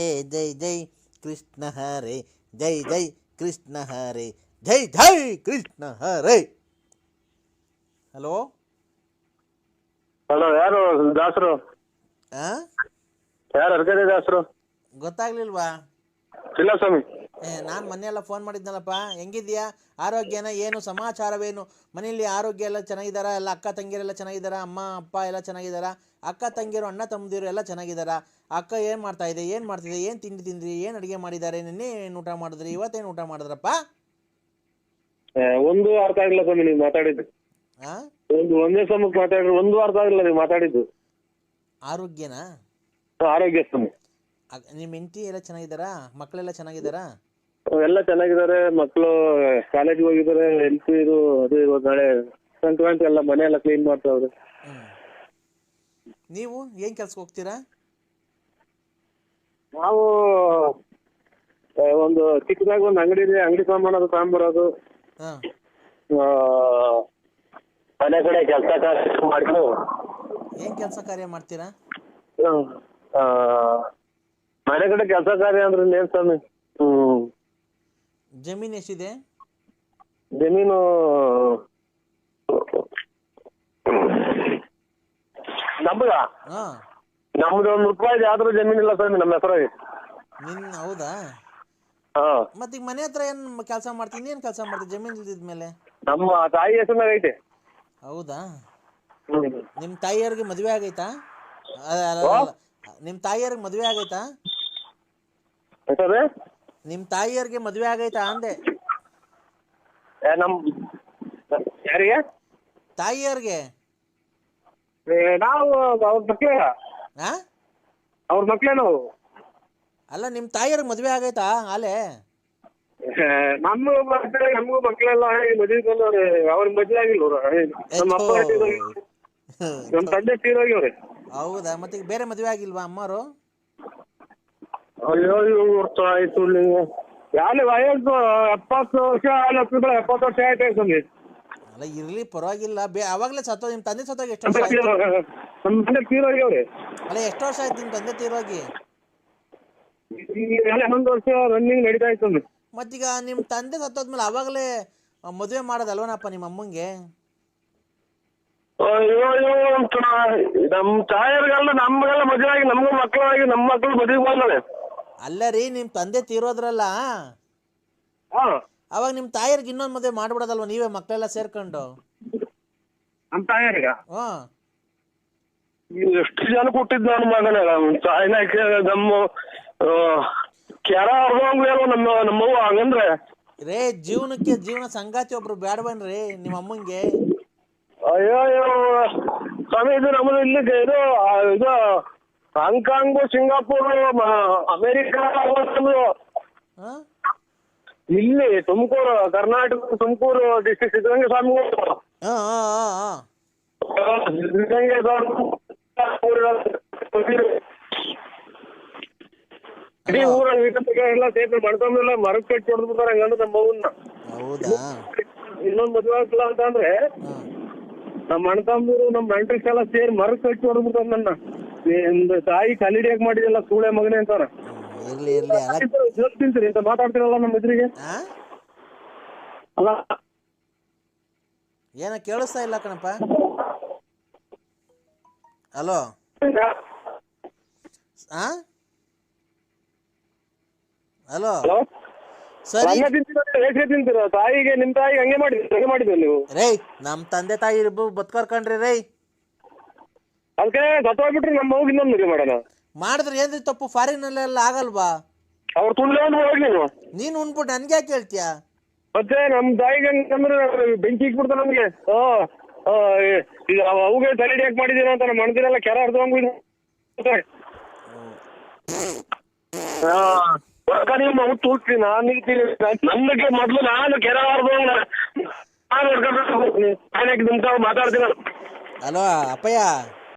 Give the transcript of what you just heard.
ಜೈ ಜೈ ಕೃಷ್ಣ ಹರೇ ಜೈ ಜೈ ಕೃಷ್ಣ ಹರೇ ಜೈ ಜೈ ಕೃಷ್ಣ ಹರೇ. Hello? Hello ಯಾರು ದಾಸರು? ಆ? ಯಾರು ಅರ್ಗದೆ ದಾಸರು? ಗೊತ್ತಾಗ್ಲಿಲ್ವಾ? ಇಲ್ಲ ಸ್ವಾಮಿ ಏ ನಾನು ಮೊನ್ನೆಲ್ಲ ಫೋನ್ ಮಾಡಿದ್ನಲ್ಲಪ್ಪ ಹೆಂಗಿದ್ಯಾ ಆರೋಗ್ಯನ ಏನು ಸಮಾಚಾರವೇನು? ಮನೆಯಲ್ಲಿ ಆರೋಗ್ಯ ಎಲ್ಲ ಚೆನ್ನಾಗಿದ್ದಾರಾ? ಎಲ್ಲ ಅಕ್ಕ ತಂಗಿಯರೆಲ್ಲ ಚೆನ್ನಾಗಿದ್ದಾರಾ? ಅಮ್ಮ ಅಪ್ಪ ಎಲ್ಲ ಚೆನ್ನಾಗಿದ್ದಾರಾ? ಅಕ್ಕ ತಂಗಿಯರು ಅಣ್ಣ ತಮ್ಮದಿರು ಎಲ್ಲ ಚೆನ್ನಾಗಿದ್ದಾರಾ? ಅಕ್ಕ ಏನು ಮಾಡ್ತಾ ಇದೆ? ಏನು ಮಾಡ್ತಿದೆ ಏನು ತಿಂಡಿ ತಿಂದ್ರಿ? ಏನು ಅಡುಗೆ ಮಾಡಿದ್ದಾರೆ? ನಿನ್ನೆ ಏನು ಊಟ ಮಾಡಿದ್ರಿ? ಇವತ್ತೇನು ಊಟ ಮಾಡಿದ್ರಪ್ಪ? ಒಂದು ಅರ್ಥ ಆಗಿಲ್ಲ ಸ್ವಾಮಿ ನೀವು ಮಾತಾಡಿದ್ದು. ಒಂದು ಒಂದೇ ಸಮಕ್ಕೆ ಮಾತಾಡಿದ್ರು ಒಂದು ಅರ್ಥ ಆಗಿಲ್ಲ ನೀವು ಮಾತಾಡಿದ್ದು. ಆರೋಗ್ಯನಾ? ಆರೋಗ್ಯ ಸ್ವಾಮಿ. ನಿಮ್ಮ ಹೆಂಡತಿ ಎಲ್ಲ ಚೆನ್ನಾಗಿದ್ದಾರಾ? ಮಕ್ಕಳೆಲ್ಲ ಚೆನ್ನಾಗಿದ್ದಾರಾ? ಎಲ್ಲ ಚೆನ್ನಾಗಿದ್ದಾರೆ. ಮಕ್ಕಳು ಕಾಲೇಜ್ ಹೋಗಿದ್ದಾರೆ. ಹೆಲ್ತ್ ಇದು ಅದು ಇವಾಗ ನಾಳೆ ಸಂಕ್ರಾಂತಿ ಎಲ್ಲ ಮನೆ ಎಲ್ಲ ಕ್ಲೀನ್ ಮಾಡ್ತಾವ್ರೆ. ನೀವು ಏನ್ ಕೆಲ್ಸಕ್ಕೆ ಹೋಗ್ತೀರಾ? ನಾವು ಆ, ಒಂದು ಚಿಕ್ಕದಾಗ ಒಂದು ಅಂಗಡಿ ಇದೆ. ಅಂಗಡಿ ಸಾಮಾನು ಅದು ತಗೊಂಬರೋದು ಹಾಂ. ಆ, ಮನೆ ಕಡೆ ಕೆಲಸ ಕಾರ್ಯ ಮಾಡ್ಕೊಂಡು ಏನು ಕೆಲಸ ಕಾರ್ಯ ಮಾಡ್ತೀರಾ? ಆ, ಮನೆ ಕಡೆ ಕೆಲಸ ಕಾರ್ಯ ಅಂದ್ರೆ ಏನ್ ಸ್ವಾಮಿ? ಹ್ಮ್. ಜಮೀನು ಎಷ್ಟಿದೆ? ಜಮೀನು ನಮ್ದ? ಹಾಂ. ನಮ್ದು ಒಂದ್ ರೂಪಾಯಿ ಆದ್ರೂ ಜಮೀನ್ ಇಲ್ಲ ಸ್ವಾಮಿ ನಮ್ಮ ಹೆಸರಾಗಿ. ನಿನ್ನ ಹೌದಾ? ಹಾ. ಮತ್ತೆ ಈಗ ಮನೆ ಹತ್ರ ಏನ್ ಕೆಲಸ ಮಾಡ್ತೀನಿ ಏನ್ ಕೆಲಸ ಮಾಡ್ತೀನಿ ಜಮೀನ್ ಇಲ್ದಿದ್ಮೇಲೆ ನಮ್ಮ ತಾಯಿ ಹೆಸರಿನಾಗ ಐತೆ. ಹೌದಾ? ಹ್ಮ್. ನಿಮ್ಮ ತಾಯಿಯವ್ರಿಗೆ ಮದುವೆ ಆಗೈತಾ? ನಿಮ್ ಅಲ್ಲ, ಅಲ್ಲ. ನಿಮ್ಮ ತಾಯಿಯವ್ರಿಗೆ ಮದುವೆ ಆಗೈತಾ? ಹೆಸರು ನಿಮ್ಮ ಮದ್ವೆ ಮದುವೆ ಆಗೈತಾ ಅಂದೆ? ನಮ್ಮ ನಮ್ ಯಾರಿಗೆ? ತಾಯಿಯರಿಗೆ ನಾವು ಅವ್ರ ಮಕ್ಳೇ. ಹಾ ಅವ್ರ ಮಕ್ಳೇ ನಾವು. ಅಲ್ಲ ನಿಮ್ ತಾಯಿಯರ್ ಮದ್ವೆ ಆಗೈತಾ ಆಲೆ? ನಮ್ಮ ಮಕ್ಳು ನಮಗೂ ಮಕ್ಳೆಲ್ಲ ಮದುವೆ ಬಂದವ್ರೆ ಅವ್ರ ಮದುವೆ ಆಗಿಲ್ಲ ಅವ್ರು. ನಮ್ಮ ಅಪ್ಪ ತೀರೋಗಿ- ನಮ್ಮ ತಂದೆ ತೀರೋಗ್ಯವ್ರೆ ಹೌದಾ? ಮತ್ತೆ ಈಗ ಬೇರೆ ಮದ್ವೆ ಆಗಿಲ್ವಾ ಅಮ್ಮರು ಅಯ್ಯೋ ಇವ್ರು ಆಯ್ತು ಯಾರು ವಯಸ್ಸು ಎಪ್ಪತ್ತು ವರ್ಷ ಲಕ್ಷಗಳು ಎಪ್ಪತ್ತು ವರ್ಷ ಆಯ್ತು ಸ್ವಾಮಿ. ಅಲ್ಲ ಇರ್ಲಿ ಪರವಾಗಿಲ್ಲ. ಬೇ ಅವಾಗಲೇ ಸತ್ತೋ ನಿಮ್ಮ ತಂದೆ ಸತ್ತೋಗಿ ಎಷ್ಟು ವರ್ಷ ಆಯ್ತು? ನಮ್ಮ ತಂದೆ ತೀರೋಗ್ಯವ್ರೆ ಅಲ್ಲ ಎಷ್ಟು ವರ್ಷ ಆಯ್ತು ನಿಮ್ಮ ತಂದೆ ತೀರೋಗಿ? ಹನ್ನೊಂದು ವರ್ಷ ರನ್ನಿಂಗ್ ನಡೀತಾ ಇತ್ತು ಸ್ವಾಮಿ. ಮತ್ತೀಗ ನಿಮ್ಮ ತಂದೆ ಸತ್ತೋದ್ಮೇಲೆ ಅವಾಗಲೇ ಮದುವೆ ಮಾಡೋದಲ್ವನಪ್ಪ ನಿಮ್ಮ ಅಮ್ಮಂಗೆ? ಅಯ್ಯೋ ಅಯ್ಯೋ ನಮ್ಮ ತಾಯರ್ಗೆಲ್ಲ ನಮ್ಗೆಲ್ಲ ಮದುವೆ ಆಗಿ ನಮಗೂ ಮಕ್ಕಳಾಗಿ ನಮ್ಮ ಮಕ್ಕಳು ಮದುವೆ ಬಂದವೆ ಅಲ್ಲ ರೀ ನಿಮ್ಮ ತಂದೆ ತೀರೋದ್ರಲ್ಲ? ಹಾ. ಅವಾಗ ನಿಮ್ಮ ತಾಯಿಯರ್ಗೆ ಇನ್ನೊಂದು ಮದುವೆ ಮಾಡ್ಬಿಡೋದಲ್ವ ನೀವೇ ಮಕ್ಕಳೆಲ್ಲ ಸೇರ್ಕೊಂಡು? ನಮ್ಮ ತಾಯರ್ಗ? ಹ್ಞೂ ಎಷ್ಟು ಜನ ಕೊಟ್ಟಿದ್ದು ನನ್ನ ಮಗನ? ತಾಯಿನ ನಮ್ಮ ಕೆರ ಅರ್ಧಂಗ್ಲೇನೋ ನಮ್ಮ ನಮ್ಮವ್ವ? ಹಂಗಂದ್ರೆ? ರೇ ಜೀವನಕ್ಕೆ ಜೀವನ ಸಂಗಾತಿ ಒಬ್ರು ಬೇಡವನ್ರಿ ನಿಮ್ಮ ಅಮ್ಮಂಗೆ? ಅಯ್ಯೋ ಸ್ವಾಮಿ ಇದು ನಮ್ಮದು ಇಲ್ಲಿ ಇದು ಇದು ಹಾಂಗ್ಕಾಂಗು ಸಿಂಗಾಪುರ್ ಅಮೇರಿಕ ಇಲ್ಲಿ ತುಮಕೂರು ಕರ್ನಾಟಕ ತುಮಕೂರು ಡಿಸ್ಟ್ರಿಕ್ಟ್ ಸಿದ್ಧಗಂಗೆ ಸ್ವಾಮಿ ಹಾಂ ಹಾಂ ಹಾಂ ಸಿದ್ಧಗಂಗೆ ಇಡೀ ಊರ ಎಲ್ಲ ಸೇರ್ಕೊಂಡು ಮಾಡ್ಕೊಂಡೆಲ್ಲ ಮರಕ್ಕೆ ಕಟ್ಟಿ ಹೊಡೆದು ಬಿಡ್ತಾರೆ ಹಂಗಂದ್ರೆ ನಮ್ಮ ಮಗುನ್ನ ಇನ್ನೊಂದು ಮದುವೆ ಆಗ್ತಿಲ್ಲ ಅಂತ ಅಂದ್ರೆ ನಮ್ಮ ಅಣ್ಣ ತಮ್ಮರು ನಮ್ಮ ನೆಂಟ್ರಿಸ್ ಎಲ್ಲ ಸೇರಿ ಮರಕ್ಕೆ ಕಟ್ಟಿ ಹೊಡೆದ್ಬಿಡ್ತಾರೆ ನನ್ನ. ನಿಮ್ದು ತಾಯಿ ಕಲ್ಲಿಡಿಯಾಗ ಮಾಡಿದೆಲ್ಲ ಸೂಳೆ ಮಗನೇ ಅಂತಾರ. ಇರ್ಲಿ ಇರ್ಲಿ ಅಲ್ಲ. ತಿಂತೀರಿ ಅಂತ ಮಾತಾಡ್ತಿರಲ್ಲ ನಮ್ಮ ಎದುರಿಗೆ? ಹಾಂ ಅಲ್ಲ. ಏನ ಕೇಳಿಸ್ತಾ ಇಲ್ಲ ಕಣಪ್ಪ. ಹಲೋ. ಆ? ಹಲೋ. ಹಲೋ. ಸರಿ. ಅನ್ನ ತಿಂತೀರ ತಿಂತೀರ? ತಾಯಿಗೆ ನಿಮ್ ತಾಯಿಗೆ ಹಂಗೆ ಮಾಡಿದ್ರಿ ಹಂಗೆ ಮಾಡಿದ್ರಿ ನೀವು? ರೇ ನಮ್ಮ ತಂದೆ ತಾಯಿ ಇಬ್ಬರು ಬದುಕೋರ್ಕಂಡ್ರಿ ರೇ ಅದಕ್ಕೆ ಸತ್ತೋಗ್ಬಿಟ್ರೆ ನಮ್ಮ ಹೋಗಿ ಇನ್ನೊಂದು ಮದುವೆ ಮಾಡೋಣ. ಮಾಡಿದ್ರೆ ಏನ್ರಿ ತಪ್ಪು? ಫಾರಿನಲ್ಲೆಲ್ಲ ಆಗಲ್ವಾ? ಅವ್ರ ತುಂಡ್ಲೆ ಹೋಗಿ ನೀನು. ನೀನು ಉಣ್ಬಿಟ್ಟು ನನ್ಗೆ ಯಾಕೆ ಹೇಳ್ತೀಯಾ? ಮತ್ತೆ ನಮ್ ತಾಯಿಗೆ ಹಂಗಂದ್ರೆ ಬೆಂಕಿ ಇಕ್ಬಿಡ್ತಾರೆ ನಮ್ಗೆ. ಆ, ಈಗ ಅವುಗೆ ತಲೆ ಯಾಕೆ ಮಾಡಿದೀನ ಅಂತ ನಮ್ಮ ಅಣ್ಣದಿರೆಲ್ಲ ಕೆರ ತೂಗ್ತೀನಿ ನಾನು ನಿಲ್ತೀನಿ. ಮೊದ್ಲು ನಾನು ಕೆರ ಅರ್ಧವಂಗ್ ನಾನು ಹೊಡ್ಕೊಂಡು ಮಾತಾಡ್ತೀನಿ ಹಲೋ ಅಪ್ಪಯ್ಯ.